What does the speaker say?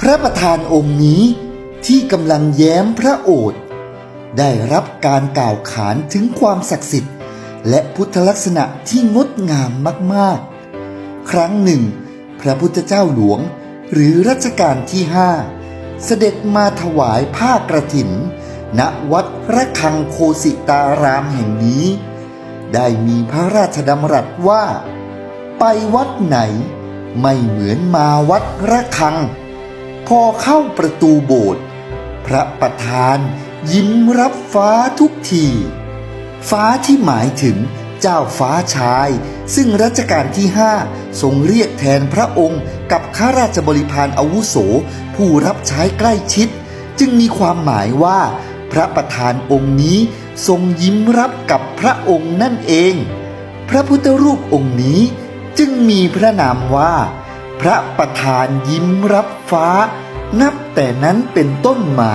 พระประธานองค์นี้ที่กำลังแย้มพระโอษฐ์ได้รับการกล่าวขานถึงความศักดิ์สิทธิ์ และพุทธลักษณะที่งดงามมากๆ ครั้งหนึ่ง พระพุทธเจ้าหลวงหรือรัชกาลที่ห้าเสด็จมาถวายผ้ากระถิน ณวัดระฆังโคสิตารามแห่งนี้ ได้มีพระราชดำรัสว่า ไปวัดไหน ไม่เหมือนมาวัดระฆัง พอเข้าประตูโบสถ์พระประธานยิ้มรับฟ้าทุกที ฟ้าที่หมายถึงเจ้าฟ้าชาย ซึ่งรัชกาลที่ห้าทรงเรียกแทนพระองค์กับข้าราชบริพารอาวุโส ผู้รับใช้ใกล้ชิด จึงมีความหมายว่า พระประธานองค์นี้ทรงยิ้มรับกับพระองค์นั่นเอง พระพุทธรูปองค์นี้จึงมีพระนามว่า พระประธานยิ้มรับฟ้า นับแต่นั้นเป็นต้นมา